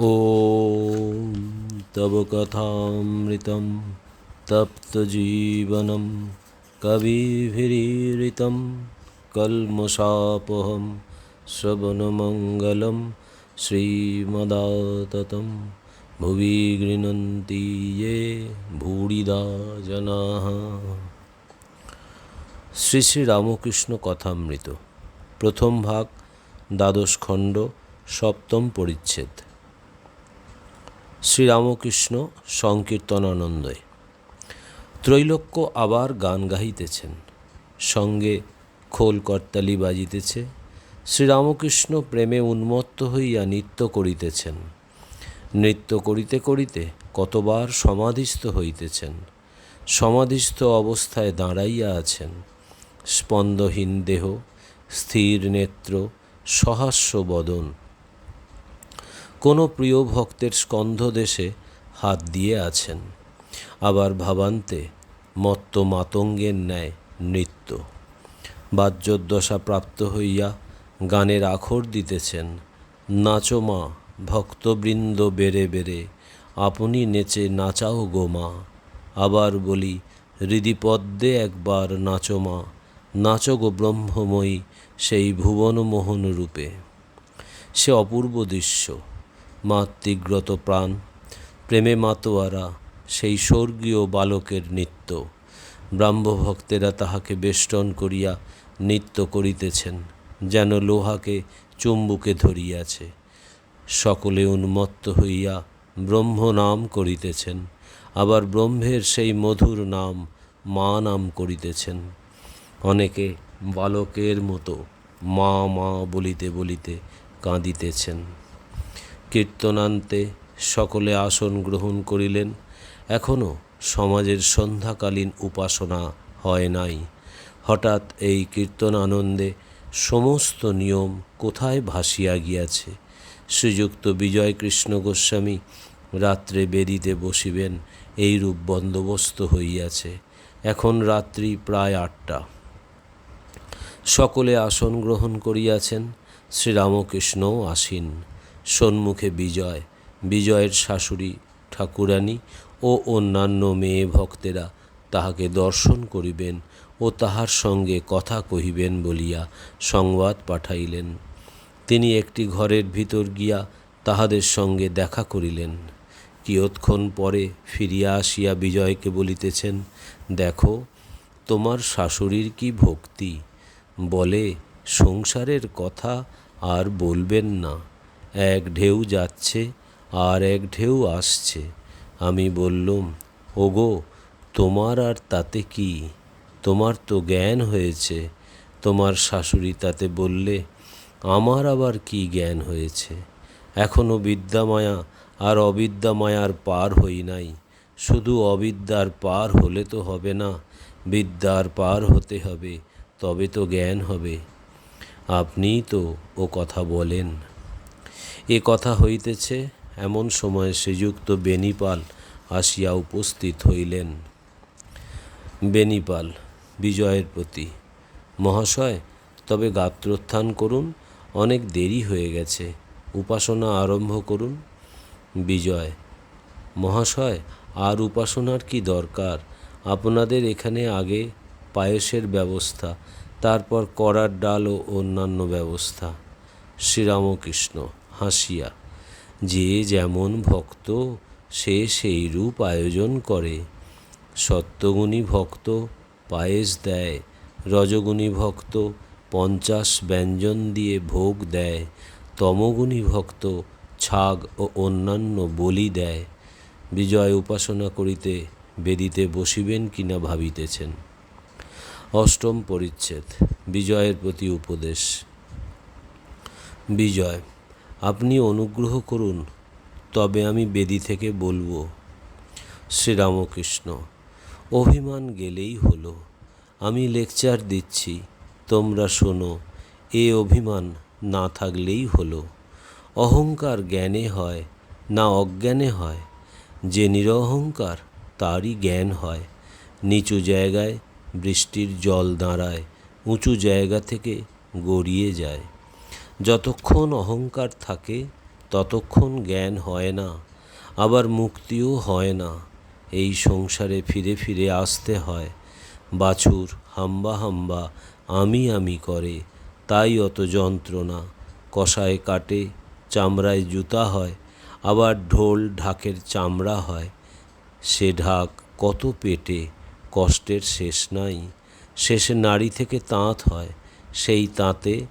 ॐ तव कथामृतं तप्तजीवनं कविभिरीरितं कल्मषापहं श्रवणमङ्गलं श्रीमदाततं भुवि गृह्णन्ति ये भूरिदा जनाः শ্রী শ্রী রামকৃষ্ণ কথামৃত প্রথম ভাগ দ্বাদশ খণ্ড সপ্তম পরিচ্ছেদ শ্রীরামকৃষ্ণ সংকীর্তনানন্দে ত্রৈলোক্য আবার গান গাহিতেছেন। সঙ্গে খোল করতালি বাজিতেছে। শ্রীরামকৃষ্ণ প্রেমে উন্মত্ত হইয়া নৃত্য করিতেছেন। নৃত্য করিতে করিতে কতবার সমাধিস্থ হইতেছেন। সমাধিস্থ অবস্থায় দাঁড়াইয়া আছেন। স্পন্দহীন দেহ, স্থির নেত্র, সহাস্য বদন কোনো প্রিয় ভক্তের স্কন্ধদেশে হাত দিয়ে আছেন। আবার ভাবান্তে মত্ত মাতঙ্গের ন্যায় নৃত্য। বাহ্যোদ্দশা প্রাপ্ত হইয়া গানের আখর দিতেছেন। নাচো মা, ভক্তবৃন্দ বেড়ে বেড়ে, আপনি নেচে নাচাও গো মা। আবার বলি, হৃদিপদ্মে একবার নাচো মা, নাচো গো ব্রহ্মময়ী সেই ভুবনমোহন রূপে। সে অপূর্ব দৃশ্য। মাতৃগ্রত প্রাণ, প্রেমে মাতোয়ারা, সেই স্বর্গীয় বালকের নৃত্য। ব্রাহ্মভক্তেরা তাহাকে বেষ্টন করিয়া নৃত্য করিতেছেন, যেন লোহাকে চুম্বুকে ধরিয়াছে। সকলে উন্মত্ত হইয়া ব্রহ্ম নাম করিতেছেন, আবার ব্রহ্মের সেই মধুর নাম মা নাম করিতেছেন। অনেকে বালকের মতো মা মা বলিতে বলিতে কাঁদিতেছেন। কীর্তনান্তে সকলে আসন গ্রহণ করিলেন। এখনও সমাজের সন্ধ্যাকালীন উপাসনা হয় নাই। হঠাৎ এই কীর্তন আনন্দে সমস্ত নিয়ম কোথায় ভাসিয়া গিয়াছে? শ্রীযুক্ত বিজয় কৃষ্ণ গোস্বামী রাত্রে বেদিতে বসিবেন, এইরূপ বন্দোবস্ত হইয়াছে। এখন রাত্রি প্রায় আটটা। সকলে আসন গ্রহণ করিয়াছেন, শ্রীরামকৃষ্ণও আসীন। সন্মুখে বিজয়, বিজয়ের শাশুড়ি, ঠাকুরানী ও অন্যান্য মেয়ে ভক্তেরা তাহাকে দর্শন করিবেন ও তাহার সঙ্গে কথা কহিবেন বলিয়া সংবাদ পাঠাইলেন। তিনি একটি ঘরের ভিতর গিয়া তাহাদের সঙ্গে দেখা করিলেন। কিয়ৎক্ষণ পরে ফিরিয়া আসিয়া বিজয়কে বলিতেছেন, দেখো, তোমার শাশুড়ির কি ভক্তি? বলে, সংসারের কথা আর বলবেন না। এক ঢেউ যাচ্ছে আর এক ঢেউ আসছে। আমি বললুম, ওগো, তোমার আর তাতে কি? তোমার তো জ্ঞান হয়েছে। তোমার শাশুড়ি তাতে বললে, আমার আবার কি জ্ঞান হয়েছে? এখনও বিদ্যামায়া আর অবিদ্যামায়ার পার হই নাই। শুধু অবিদ্যার পার হলে তো হবে না, বিদ্যার পার হতে হবে, তবে তো জ্ঞান হবে। আপনিই তো ও কথা বলেন। এ কথা হইতেছে, এমন সময় শ্রীযুক্ত বেনিপাল আসিয়া উপস্থিত হইলেন। বেনিপাল, বিজয়ের প্রতি, মহাশয়, তবে গাত্রোত্থান করুন, অনেক দেরি হয়ে গেছে, উপাসনা আরম্ভ করুন। বিজয়, মহাশয়, আর উপাসনার কি দরকার? আপনাদের এখানে আগে পায়েসের ব্যবস্থা, তারপর করার ডাল ও অন্যান্য ব্যবস্থা। শ্রীরামকৃষ্ণ হাসিয়া, যে যেমন ভক্ত সে সেই রূপ আয়োজন করে। সত্যগুণী ভক্ত পায়েস দেয়, রজগুণী ভক্ত পঞ্চাশ ব্যঞ্জন দিয়ে ভোগ দেয়, তমগুণী ভক্ত ছাগ ও অন্যান্য বলি দেয়। বিজয় উপাসনা করিতে বেদিতে বসিবেন কিনা ভাবিতেছেন। অষ্টম পরিচ্ছেদ, বিজয়ের প্রতি উপদেশ। বিজয় আপনি অনুগ্রহ করুন, তবে আমি বেদি থেকে বলব, শ্রীরামকৃষ্ণ, অভিমান গেলেই হলো। আমি লেকচার দিচ্ছি, তোমরা শোনো, এ অভিমান না থাকলেই হলো। অহংকার জ্ঞানে হয়, না অজ্ঞানে হয়। যে নিরহংকার, তারই জ্ঞান হয়। নিচু জায়গায় বৃষ্টির জল দাঁড়ায়, উঁচু জায়গা থেকে গড়িয়ে যায়। যতক্ষণ অহংকার থাকে, ততক্ষণ জ্ঞান হয় না, আবার মুক্তিও হয় না। এই সংসারে ফিরে ফিরে আসতে হয়, বাছুর হাম্বা হাম্বা, আমি আমি করে, তাই অত যন্ত্রণা। কষায় কাটে, চামড়ায় জুতা হয়, আবার ঢোল ঢাকের চামড়া হয়। সে ঢাক কত পেটে, কষ্টের শেষ নাই। শেষে নাড়ি থেকে তাঁত হয়, সেই তাঁতে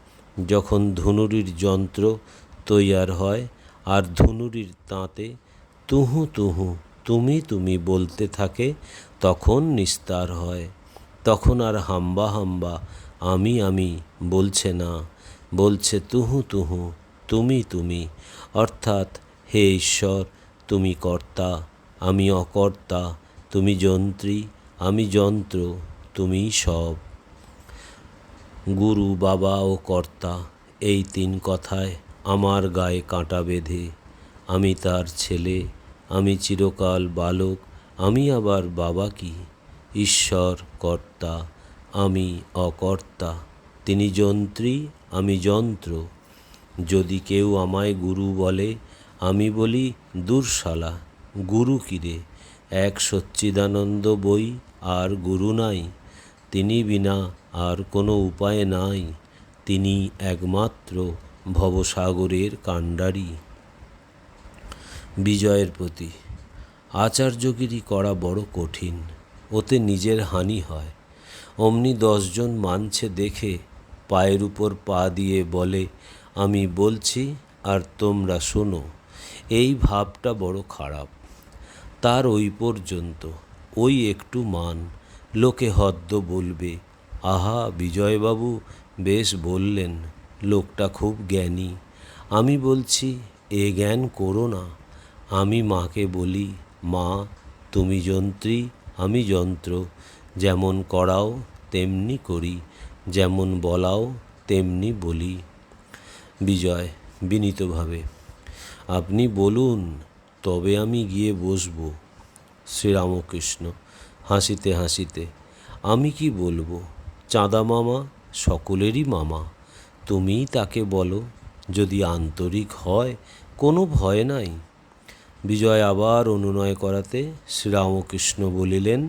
যখন ধুনুরির যন্ত্র তৈয়ার হয় আর ধুনুরির তাঁতে তুহু তুহু, তুমি তুমি বলতে থাকে, তখন নিস্তার হয়। তখন আর হাম্বা হাম্বা, আমি আমি বলছে না। বলছে তুহু তুহু, তুমি তুমি, অর্থাৎ হে ঈশ্বর, তুমি কর্তা, আমি অকর্তা, তুমি যন্ত্রী, আমি যন্ত্র, তুমি সব। গুরু, বাবা ও কর্তা, এই তিন কথায় আমার গায়ে কাঁটা বেঁধে। আমি তার ছেলে, আমি চিরকাল বালক, আমি আবার বাবা কি? ঈশ্বর, কর্তা, আমি অকর্তা। তিনি যন্ত্রী, আমি যন্ত্র। যদি কেউ আমায় গুরু বলে, আমি বলি, দূরশালা, গুরু কিরে এক সচ্চিদানন্দ বই আর গুরু নাই। তিনি বিনা আর কোনো উপায় নাই। তিনি একমাত্র ভবসাগরের কাণ্ডারি। বিজয়ের প্রতি আচার্যগিরি করা বড় কঠিন, ওতে নিজের হানি হয়। অমনি দশজন মানছে দেখে পায়ের উপর পা দিয়ে বলে, আমি বলছি আর তোমরা শোনো, এই ভাবটা বড় খারাপ। তার ওই পর্যন্ত, ওই একটু মান লোকে হদ্দ বলবে। আহা, বিজয়বাবু, বেশ বললেন, লোকটা খুব জ্ঞানী। আমি বলছি, এ জ্ঞান করো না। আমি মাকে বলি, মা, তুমি যন্ত্রী, আমি যন্ত্র। যেমন করাও, তেমনি করি। যেমন বলাও, তেমনি বলি। বিজয়, বিনীতভাবে, আপনি বলুন, তবে আমি গিয়ে বসবো। শ্রীরামকৃষ্ণ হাসিতে হাসিতে, আমি কি বলব? চাঁদা মামা সকলেরই মামা, তুমিই তাকে বলো, যদি আন্তরিক হয় কোনো ভয় নাই। বিজয় আবার অনুনয় করাতে শ্রীরামকৃষ্ণ বলিলেন,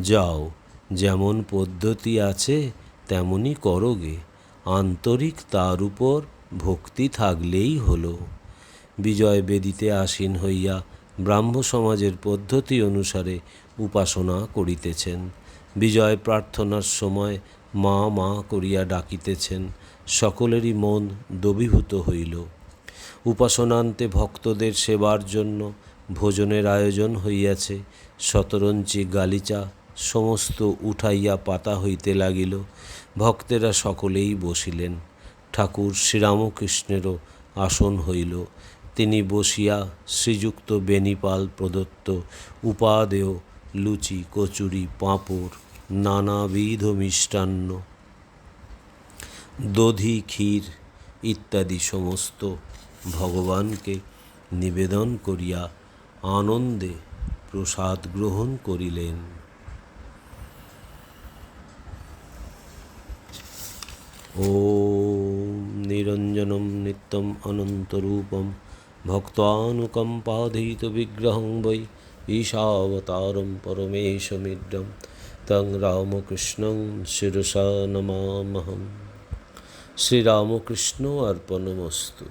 যাও, যেমন পদ্ধতি আছে তেমনই করোগে আন্তরিক তার উপর ভক্তি থাকলেই হলো। বিজয় বেদিতে আসীন হইয়া ব্রাহ্ম সমাজের পদ্ধতি অনুসারে উপাসনা করিতেছেন। বিজয় প্রার্থনার সময় মা মা করিয়া ডাকিতেছেন, সকলেরই মন দবিভূত হইল। উপাসনান্তে ভক্তদের সেবার জন্য ভোজনের আয়োজন হইয়াছে। শতরঞ্চি গালিচা সমস্ত উঠাইয়া পাতা হইতে লাগিল। ভক্তেরা সকলেই বসিলেন। ঠাকুর শ্রীরামকৃষ্ণেরও আসন হইল। তিনি বসিয়া শ্রীযুক্ত বেনিপাল প্রদত্ত উপাদেয় লুচি, কচুরি, পাঁপড়, নানাবিধ মিষ্টান্ন। দধি, ক্ষীর ইত্যাদি সমস্ত ভগবানকে নিবেদন করিয়া আনন্দে প্রসাদ গ্রহণ করিলেন। ও নিরঞ্জনম নিত্যম অনন্তরূপম ভক্তানুকম্পাধীত বিগ্রহং বৈ ईशावतारं परमेशमिड्डं तं রামকৃষ্ণং শিরসা নমামহম শ্রীরামকৃষ্ণ অর্পণমস্তু